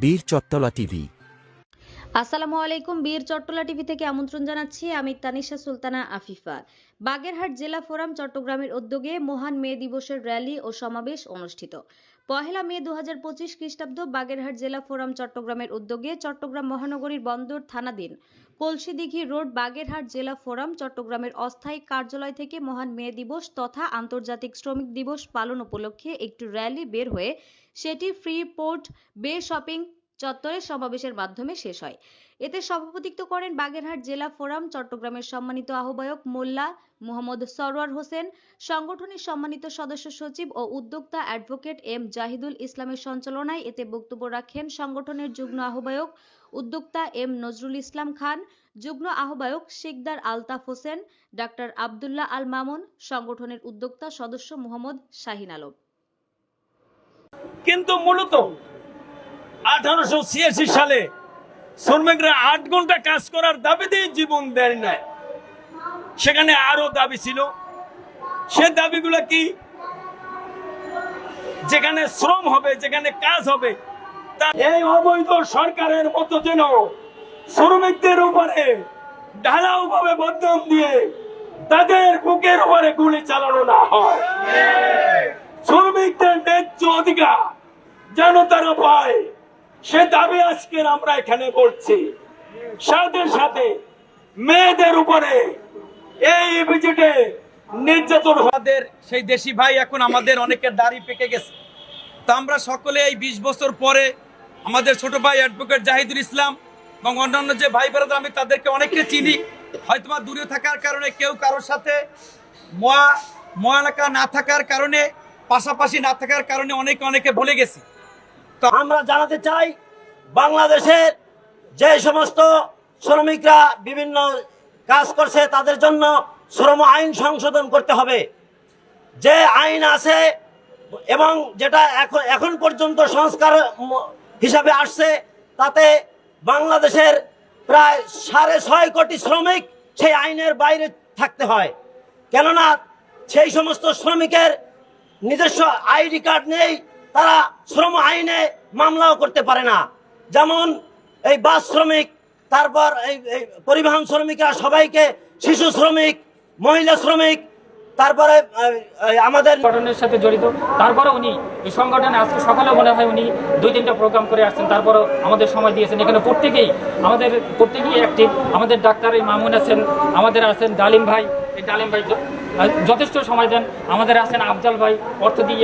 বীর চত্তলা টিভি। আসসালামু আলাইকুম, বীর চট্টলা টিভি থেকে আমন্ত্রণ জানাচ্ছি আমি তানিশা সুলতানা আফিফা। বাগেরহাট জেলা ফোরাম চট্টগ্রামের উদ্যোগে মহান মে দিবসের র্যালি ও সমাবেশ অনুষ্ঠিত। পহেলা মে দু হাজার পঁচিশ খ্রিস্টাব্দ বাগেরহাট জেলা ফোরাম চট্টগ্রামের উদ্যোগে চট্টগ্রাম মহানগরীর বন্দর থানাধীন কলসিদিঘি রোড বাগেরহাট জেলা ফোরাম চট্টগ্রামের অস্থায়ী কার্যালয় থেকে মহান মে দিবস তথা আন্তর্জাতিক শ্রমিক দিবস পালন উপলক্ষে একটি র্যালি বের হয়ে সেটি ফ্রি পোর্ট, বে শপিং চত্বরে সমাবেশের মাধ্যমে শেষ হয়। এতে সভাপতিত্ব করেন বাগেরহাট জেলা ফোরাম চট্টগ্রামের সম্মানিত আহ্বায়ক মোল্লা, মোহাম্মদ সরওয়ার হোসেন, সংগঠনের সম্মানিত সদস্য সচিব ও উদ্যোক্তা অ্যাডভোকেট এম জাহিদুল ইসলামের সঞ্চালনায় এতে বক্তব্য রাখেন সংগঠনের যুগ্ম আহ্বায়ক উদ্যোক্তা এম নজরুল ইসলাম খান, যুগ্ম আহ্বায়ক শিকদার আলতাফ হোসেন, ডাক্তার আবদুল্লাহ আল মামুন, সংগঠনের উদ্যোক্তা সদস্য মোহাম্মদ শাহিন আলম। কিন্তু মূলত আঠারোশো ছিয়াশি সালে শ্রমিকরা আট ঘণ্টা কাজ করার দাবিতেই জীবন দেয় নাই। সেখানে আরও দাবি ছিল। সে দাবিগুলো কি? যেখানে শ্রম হবে, যেখানে কাজ হবে এই অবৈধ সরকারের মতো যেন শ্রমিকদের উপরে ঢালাও ভাবে বদনাম দিয়ে তাদের বুকের উপরে গুলি চালানো না হয়। শ্রমিকদের ন্যায্য অধিকার যেন তারা পায়। সে দাবি আজকের আমরা এখানে করছি। সাথে সাথে মেয়েদের উপরে এই ভিজিটে নির্যাতন আমাদের সেই দেশি ভাই এখন আমাদের অনেকের দাড়ি পেকে গেছে। তা আমরা সকলে এই বিশ বছর পরে আমাদের ছোট ভাই অ্যাডভোকেট জাহিদুল ইসলাম এবং অন্যান্য যে ভাই বেড়াদার আমি তাদেরকে অনেককে চিনি। হয়তো দূরে থাকার কারণে, কেউ কারোর সাথে মহা মহালাকা না থাকার কারণে, পাশাপাশি না থাকার কারণে অনেকে অনেকে ভুলে গেছি। আমরা জানাতে চাই, বাংলাদেশের যে সমস্ত শ্রমিকরা বিভিন্ন কাজ করছে, তাদের জন্য শ্রম আইন সংশোধন করতে হবে। যে আইন আছে এবং যেটা এখন এখন পর্যন্ত সংস্কার হিসাবে আসছে, তাতে বাংলাদেশের প্রায় সাড়ে ছয় কোটি শ্রমিক সেই আইনের বাইরে থাকতে হয়। কেননা সেই সমস্ত শ্রমিকের নিজস্ব আইডি কার্ড নেই তারা শ্রম আইনে মামলাও করতে পারে না। যেমন এই বাস শ্রমিক, তারপর এই পরিবহন শ্রমিকরা সবাইকে শিশু শ্রমিক, মহিলা শ্রমিক, তারপরে আমাদের সংগঠনের সাথে জড়িত। তারপরে উনি এই সংগঠনে আজকে সকালে মনে হয় উনি দুই তিনটা প্রোগ্রাম করে আসছেন। তারপরে আমাদের সময় দিয়েছেন। এখানে প্রত্যেকেই, আমাদের প্রত্যেকেই অ্যাক্টিভ আমাদের ডাক্তার এই মামুন আছেন, আমাদের আছেন ডালিম ভাই। এই ডালিম ভাই যথেষ্ট সময় দেন। আমাদের আছেন আফজাল ভাই, অর্থ দিয়ে